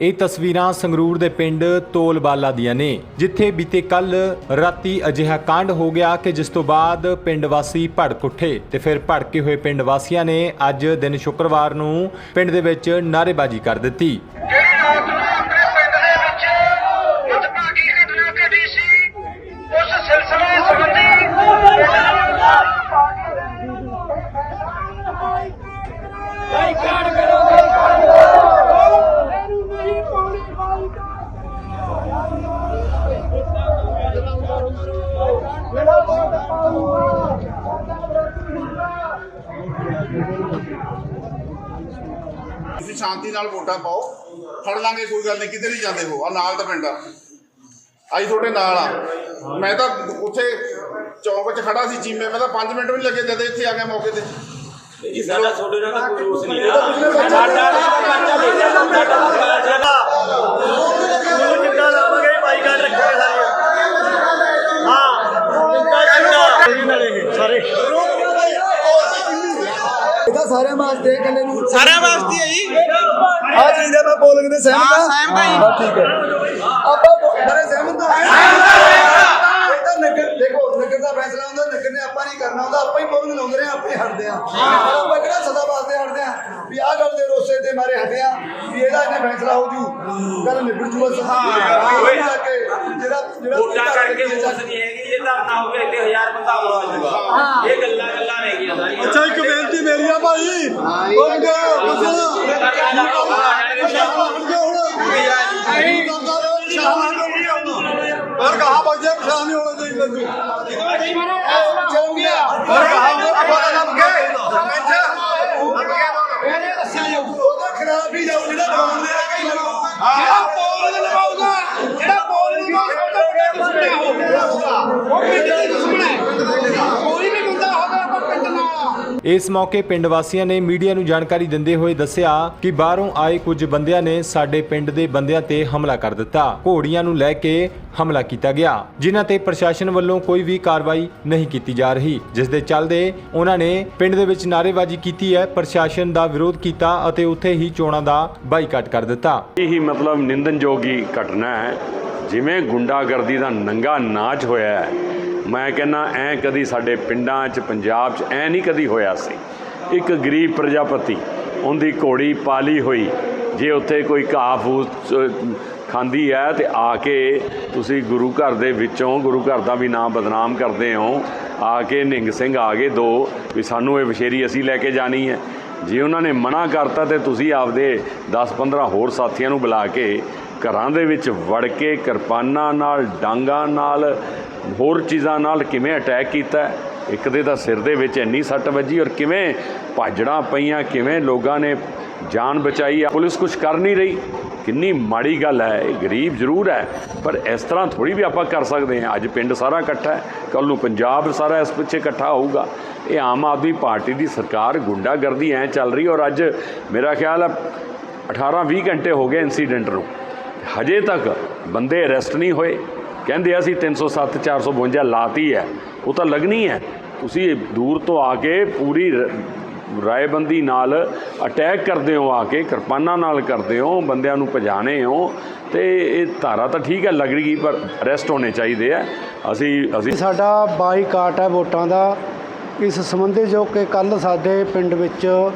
ਇਹ ਤਸਵੀਰਾਂ ਸੰਗਰੂਰ ਦੇ ਪਿੰਡ ਤੋਲਬਾਲਾ ਦੀਆਂ ਨੇ, ਜਿੱਥੇ ਬੀਤੇ ਕੱਲ ਰਾਤੀ ਅਜਿਹਾ ਕਾਂਡ ਹੋ ਗਿਆ ਕਿ ਜਿਸ ਤੋਂ ਬਾਅਦ ਪਿੰਡ ਵਾਸੀ ਭੜਕ ਉੱਠੇ ਤੇ ਫਿਰ ਭੜਕੇ ਹੋਏ ਪਿੰਡ ਵਾਸੀਆਂ ਨੇ ਅੱਜ ਦਿਨ ਸ਼ੁੱਕਰਵਾਰ ਨੂੰ ਪਿੰਡ ਦੇ ਵਿੱਚ ਨਾਅਰੇਬਾਜ਼ੀ ਕਰ ਦਿੱਤੀ ਜਿਹੜੀ ਰਾਤ ਨੂੰ ਆਪਣੇ ਪਿੰਡ ਦੇ ਵਿੱਚ ਮਤਭਾਗੀ ਘਟਨਾ ਘਟੀ ਸੀ ਉਸ ਸਿਲਸਿਲੇ ਸੰਬੰਧੀ ਪਿੰਡ ਦੇ ਸਾਰੀ ਪਾਰਟੀ ਦੇ ਤੁਸੀਂ ਸ਼ਾਂਤੀ ਨਾਲ ਵੋਟਾਂ ਪਾਓ। ਫੜ ਲਾਂਗੇ ਕੋਈ ਗੱਲ ਨਹੀਂ ਕਿਤੇ ਨਹੀਂ ਜਾਂਦੇ ਹੋ ਆ ਨਾਲ ਦਾ ਪਿੰਡ ਆ। ਆਈ ਤੁਹਾਡੇ ਨਾਲ ਆ। ਮੈਂ ਤਾਂ ਉੱਥੇ ਚੌਂਕ 'ਚ ਖੜਾ ਸੀ ਚੀਮੇ ਮੈਂ ਤਾਂ 5 ਮਿੰਟ ਵੀ ਨਹੀਂ ਲੱਗੇ ਜਦ ਇੱਥੇ ਆ ਗਿਆ ਮੌਕੇ ਤੇ। ਸਾਡਾ ਤੁਹਾਡੇ ਨਾਲ ਤਾਂ ਕੋਈ ਰੋਸ ਨਹੀਂ ਸਾਡਾ ਪਰਚਾ ਦੇ ਸਾਡਾ ਸਾਰਿਆਂ ਵਾਸਤੇ ਇਕੱਲੇ ਨੂੰ ਸਾਰਿਆਂ ਵਾਸਤੇ ਹੈ ਜੀ। ਆ ਚੀਜ਼ ਦਾ ਮੈਂ ਬੋਲ ਕੇ ਸਹਿਮਤ ਹਾਂ, ਸਹਿਮਤ ਹਾਂ ਜੀ। ਠੀਕ ਹੈ। ਆਪਾਂ ਬੜੇ ਸਹਿਮਤ ਹਾਂ। ਇਹ ਤਾਂ ਨਗਰ ਦੇਖੋ ਨਗਰ ਦਾ ਫੈਸਲਾ ਹੁੰਦਾ ਨਗਰ ਨੇ ਆਪਾਂ ਨਹੀਂ ਕਰਨਾ ਹੁੰਦਾ ਆਪਾਂ ਹੀ ਬੋਲਣ ਲਾਉਂਦੇ ਰਹੇ ਆਪੇ ਹਟਦੇ ਆ ਆਪਾਂ ਕਿਹੜਾ ਸਦਾ ਵਾਸਤੇ ਹਟਦੇ ਆ ਵੀ ਆਹ ਗੱਲ ਦੇ ਰੋਸੇ ਤੇ ਮਾਰੇ ਹਟੇ ਆ ਵੀ ਇਹਦਾ ਇਹਨੇ ਫੈਸਲਾ ਹੋ ਜੂ। ਗੱਲ ਨਿਬੜ ਜੂ ਬਸ ਹਾਂ। ਜਿਹੜਾ ਜਿਹੜਾ ਵੋਟਾਂ ਕਰਕੇ ਮੋਸ ਨਹੀਂ ਹੈਗੀ ਇਹ ਧਰਨਾ ਹੋ ਗਿਆ ਇੱਥੇ ਹਜ਼ਾਰ ਬੰਦਾ ਹੋ ਜਾਊਗਾ ਇਹ ਗੱਲਾਂ ਗੱਲਾਂ ਰਹਿ ਗਈਆਂ ਸਾਰੀਆਂ ਅੱਛਾ ਬੇਨਤੀ ਮੇਰੀ ਆ ਭਾਈ ਬੋਲ ਗਿਆ ਪਰ ਕਹਾ ਬੱਜੇ ਪਛਾਣ ਨਹੀਂ ਹੋਣਾ ਚਾਹੀਦਾ ਤੂੰ ਚਲ ਗਿਆ ਪਰ ਕਹਾ ਆਪਾਂ ਲੱਭ ਗਏ ਮੇਰੇ ਦੱਸਿਆ ਜਾਊ। ਉਹਦਾ ਖਰਾਬ ਹੀ ਜਾਊ ਜਿਹੜਾ ਦਵਾਉਂਦੇ ਆ ਕਈ ਲੋਕ ਜਿਹੜਾ ਪੋਲ ਲਵਾਊਗਾ ਜਿਹੜਾ ਪੋਲ ਲਵਾਊਗਾ ਉਹਦਾ ਪਿੰਡ ਸੁਣਿਆ ਹੋਊਗਾ ਉਹ ਪਿੰਡ ਦੇ ਦੁਸ਼ਮਣ ਹੈ ਕੋਈ ਵੀ ਬੰਦਾ ਹੋਵੇ ਆਪਾਂ ਪਿੰਡ ਨਾਲ ਆ ਇਸ ਮੌਕੇ ਪਿੰਡ ਵਾਸੀਆਂ ਨੇ ਮੀਡੀਆ ਨੂੰ ਜਾਣਕਾਰੀ ਦਿੰਦੇ ਹੋਏ ਦੱਸਿਆ ਕਿ ਬਾਹਰੋਂ ਆਏ ਕੁਝ ਬੰਦਿਆਂ ਨੇ ਸਾਡੇ ਪਿੰਡ ਦੇ ਬੰਦਿਆਂ ਤੇ ਹਮਲਾ ਕਰ ਦਿੱਤਾ। ਘੋੜੀਆਂ ਨੂੰ ਲੈ ਕੇ ਹਮਲਾ ਕੀਤਾ ਗਿਆ, ਜਿਨ੍ਹਾਂ ਤੇ ਪ੍ਰਸ਼ਾਸਨ ਵੱਲੋਂ ਕੋਈ ਵੀ ਕਾਰਵਾਈ ਨਹੀਂ ਕੀਤੀ ਜਾ ਰਹੀ। ਜਿਸ ਦੇ ਚੱਲਦੇ ਉਹਨਾਂ ਨੇ ਪਿੰਡ ਦੇ ਵਿੱਚ ਨਾਅਰੇਬਾਜ਼ੀ ਕੀਤੀ ਹੈ, ਪ੍ਰਸ਼ਾਸਨ ਦਾ ਵਿਰੋਧ ਕੀਤਾ ਅਤੇ ਉੱਥੇ ਹੀ ਚੋਣਾਂ ਦਾ ਬਾਈਕਾਟ ਕਰ ਦਿੱਤਾ। ਇਹੀ ਮਤਲਬ ਨਿੰਦਨਯੋਗੀ ਘਟਨਾ ਹੈ। ਜਿਵੇਂ ਗੁੰਡਾਗਰਦੀ ਦਾ ਨੰਗਾ ਨਾਚ ਹੋਇਆ ਹੈ ਮੈਂ ਕਹਿੰਨਾ ਐ ਕਦੀ ਸਾਡੇ ਪਿੰਡਾਂ 'ਚ, ਪੰਜਾਬ 'ਚ ਐ ਨਹੀਂ ਕਦੀ ਹੋਇਆ ਸੀ। ਇੱਕ ਗਰੀਬ ਪ੍ਰਜਾਪਤੀ, ਉਹਦੀ ਘੋੜੀ ਪਾਲੀ ਹੋਈ। ਜੇ ਉੱਥੇ ਕੋਈ ਘਾਹ ਫੂਸ ਖਾਂਦੀ ਹੈ, ਤੇ ਆ ਕੇ ਤੁਸੀਂ ਗੁਰੂ ਘਰ ਦੇ ਵਿੱਚੋਂ, ਗੁਰੂ ਘਰ ਦਾ ਵੀ ਨਾਮ ਬਦਨਾਮ ਕਰਦੇ ਹੋ, ਆ ਕੇ ਨਿੰਗ ਸਿੰਘ ਆ ਗਏ ਦੋ, ਵੀ ਸਾਨੂੰ ਇਹ ਵਿਸ਼ੇਰੀ ਅਸੀਂ ਲੈ ਕੇ ਜਾਣੀ ਹੈ। ਜੇ ਉਹਨਾਂ ਨੇ ਮਨਾ ਕਰਤਾ, ਤੇ ਤੁਸੀਂ ਆਪਦੇ 10-15 ਹੋਰ ਸਾਥੀਆਂ ਨੂੰ ਬੁਲਾ ਕੇ ਘਰਾਂ ਦੇ ਵਿੱਚ ਵੜ ਕੇ ਕਿਰਪਾਨਾਂ ਨਾਲ, ਡਾਂਗਾਂ ਨਾਲ ਹੋਰ ਚੀਜ਼ਾਂ ਨਾਲ ਕਿਵੇਂ ਅਟੈਕ ਕੀਤਾ? ਇੱਕ ਦੇ ਤਾਂ ਸਿਰ ਦੇ ਵਿੱਚ ਇੰਨੀ ਸੱਟ ਵੱਜੀ ਔਰ ਕਿਵੇਂ ਭਾਜੜਾਂ ਪਈਆਂ, ਕਿਵੇਂ ਲੋਕਾਂ ਨੇ ਜਾਨ ਬਚਾਈ ਪੁਲਿਸ ਕੁਝ ਕਰ ਨਹੀਂ ਰਹੀ। ਕਿੰਨੀ ਮਾੜੀ ਗੱਲ ਹੈ, ਇਹ ਗਰੀਬ ਜ਼ਰੂਰ ਹੈ, ਪਰ ਇਸ ਤਰ੍ਹਾਂ ਥੋੜੀ ਵੀ ਆਪਾਂ ਕਰ ਸਕਦੇ ਹਾਂ। ਅੱਜ ਪਿੰਡ ਸਾਰਾ ਇਕੱਠਾ ਹੈ ਕੱਲ ਨੂੰ ਪੰਜਾਬ ਸਾਰਾ ਇਸ ਪਿੱਛੇ ਇਕੱਠਾ ਹੋਊਗਾ। ਇਹ ਆਮ ਆਦਮੀ ਪਾਰਟੀ ਦੀ ਸਰਕਾਰ ਗੁੰਡਾਗਰਦੀ ਐ ਚੱਲ ਰਹੀ ਔਰ ਅੱਜ ਮੇਰਾ ਖਿਆਲ ਹੈ 18-20 ਘੰਟੇ ਹੋ ਗਏ ਇਨਸੀਡੈਂਟ ਨੂੰ। ਹਜੇ ਤੱਕ ਬੰਦੇ ਅਰੈਸਟ ਨਹੀਂ ਹੋਏ। ਕਹਿੰਦੇ ਅਸੀਂ 307 452 ਲਾਤੀ ਹੈ। ਉਹ ਤਾਂ ਲੱਗਣੀ ਹੈ। ਤੁਸੀਂ ਦੂਰ ਤੋਂ ਆ ਕੇ ਪੂਰੀ ਰ- ਰਾਏਬੰਦੀ ਨਾਲ ਅਟੈਕ ਕਰਦੇ ਹੋ, ਆ ਕੇ ਕਿਰਪਾਨਾਂ ਨਾਲ ਕਰਦੇ ਹੋ, ਬੰਦਿਆਂ ਨੂੰ ਭਜਾਣੇ ਹੋ, ਤੇ ਇਹ ਧਾਰਾ ਤਾਂ ਠੀਕ ਹੈ ਲੱਗ ਰਹੀ ਪਰ ਅਰੈਸਟ ਹੋਣੇ ਚਾਹੀਦੇ ਆ। ਅਸੀਂ ਅਸੀਂ ਸਾਡਾ ਬਾਈਕਾਟ ਹੈ ਵੋਟਾਂ ਦਾ। ਇਸ ਸੰਬੰਧੀ ਜੋ ਕਿ ਕੱਲ ਸਾਡੇ ਪਿੰਡ ਵਿੱਚ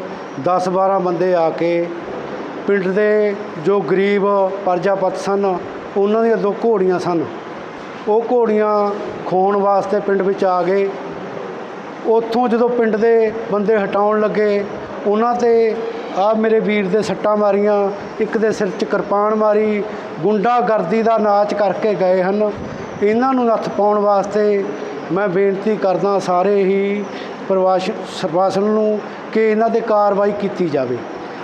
10-12 ਬੰਦੇ ਆ ਕੇ ਪਿੰਡ ਦੇ ਜੋ ਗਰੀਬ ਪ੍ਰਜਾਪਤ ਸਨ, ਉਹਨਾਂ ਦੀਆਂ ਦੋ ਘੋੜੀਆਂ ਸਨ। ਉਹ ਘੋੜੀਆਂ ਖੋਣ ਵਾਸਤੇ ਪਿੰਡ ਵਿੱਚ ਆ ਗਏ। ਉੱਥੋਂ ਜਦੋਂ ਪਿੰਡ ਦੇ ਬੰਦੇ ਹਟਾਉਣ ਲੱਗੇ, ਉਹਨਾਂ ਤੇ ਆ ਮੇਰੇ ਵੀਰ ਦੇ ਸੱਟਾਂ ਮਾਰੀਆਂ, ਇੱਕ ਦੇ ਸਿਰ 'ਚ ਕਿਰਪਾਨ ਮਾਰੀ, ਗੁੰਡਾਗਰਦੀ ਦਾ ਨਾਚ ਕਰਕੇ ਗਏ ਹਨ। ਇਹਨਾਂ ਨੂੰ ਨੱਥ ਪਾਉਣ ਵਾਸਤੇ ਮੈਂ ਬੇਨਤੀ ਕਰਦਾ ਸਾਰੇ ਹੀ ਪ੍ਰਵਾਸ਼ ਸਰਵਾਸਨ ਨੂੰ ਕਿ ਇਹਨਾਂ ਤੇ ਕਾਰਵਾਈ ਕੀਤੀ ਜਾਵੇ।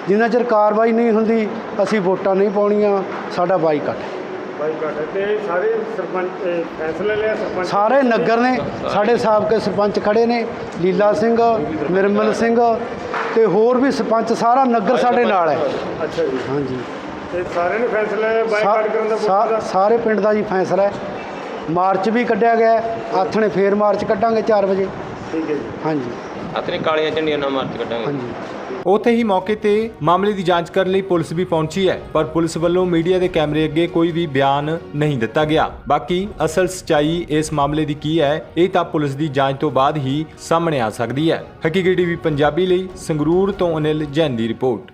ਜਿੰਨਾ ਚਿਰ ਕਾਰਵਾਈ ਨਹੀਂ ਹੁੰਦੀ, ਅਸੀਂ ਵੋਟਾਂ ਨਹੀਂ ਪਾਉਣੀਆਂ, ਸਾਡਾ ਬਾਈਕਾਟ ਤੇ ਸਾਰੇ ਸਰਪੰਚ ਫੈਸਲਾ ਲਿਆ ਸਰਪੰਚ? ਸਾਰੇ ਨਗਰ ਨੇ ਸਾਡੇ ਸਾਬਕੇ ਸਰਪੰਚ ਖੜੇ ਨੇ ਲੀਲਾ ਸਿੰਘ ਨਿਰਮਲ ਸਿੰਘ ਤੇ ਹੋਰ ਵੀ ਸਰਪੰਚ ਸਾਰਾ ਨਗਰ ਸਾਡੇ ਨਾਲ ਹੈ। ਅੱਛਾ ਜੀ। ਹਾਂਜੀ। ਤੇ ਸਾਰਿਆਂ ਨੇ ਫੈਸਲਾ ਬਾਈਕਾਟ ਕਰਨ ਦਾ ਸਾ- ਵੋਟ ਦਾ ਸਾਰੇ ਪਿੰਡ ਦਾ ਜੀ ਫੈਸਲਾ ਹੈ। ਮਾਰਚ ਵੀ ਕੱਢਿਆ ਗਿਆ ਹੈ। ਆਥਣੇ ਫੇਰ ਮਾਰਚ ਕੱਢਾਂਗੇ 4 ਵਜੇ। ਠੀਕ ਹੈ ਜੀ। ਹਾਂਜੀ। ਆਪਣੇ ਕਾਲੀਆਂ ਝੰਡੀਆਂ ਨਾਲ ਮਾਰਚ ਕੱਢਾਂਗੇ। ਹਾਂਜੀ। ਉੱਥੇ ਹੀ ਮੌਕੇ ਤੇ ਮਾਮਲੇ ਦੀ ਜਾਂਚ ਕਰਨ ਲਈ ਪੁਲਿਸ ਵੀ ਪਹੁੰਚੀ ਹੈ, ਪਰ ਪੁਲਿਸ ਵੱਲੋਂ ਮੀਡੀਆ ਦੇ ਕੈਮਰੇ ਅੱਗੇ ਕੋਈ ਵੀ ਬਿਆਨ ਨਹੀਂ ਦਿੱਤਾ ਗਿਆ। ਬਾਕੀ ਅਸਲ ਸਚਾਈ ਇਸ ਮਾਮਲੇ ਦੀ ਕੀ ਹੈ, ਇਹ ਤਾਂ ਪੁਲਿਸ ਦੀ ਜਾਂਚ ਤੋਂ ਬਾਅਦ ਹੀ ਸਾਹਮਣੇ ਆ ਸਕਦੀ ਹੈ। ਹਕੀਕੀ ਟੀਵੀ ਪੰਜਾਬੀ ਲਈ ਸੰਗਰੂਰ ਤੋਂ ਅਨਿਲ ਜੈਨ ਦੀ ਰਿਪੋਰਟ।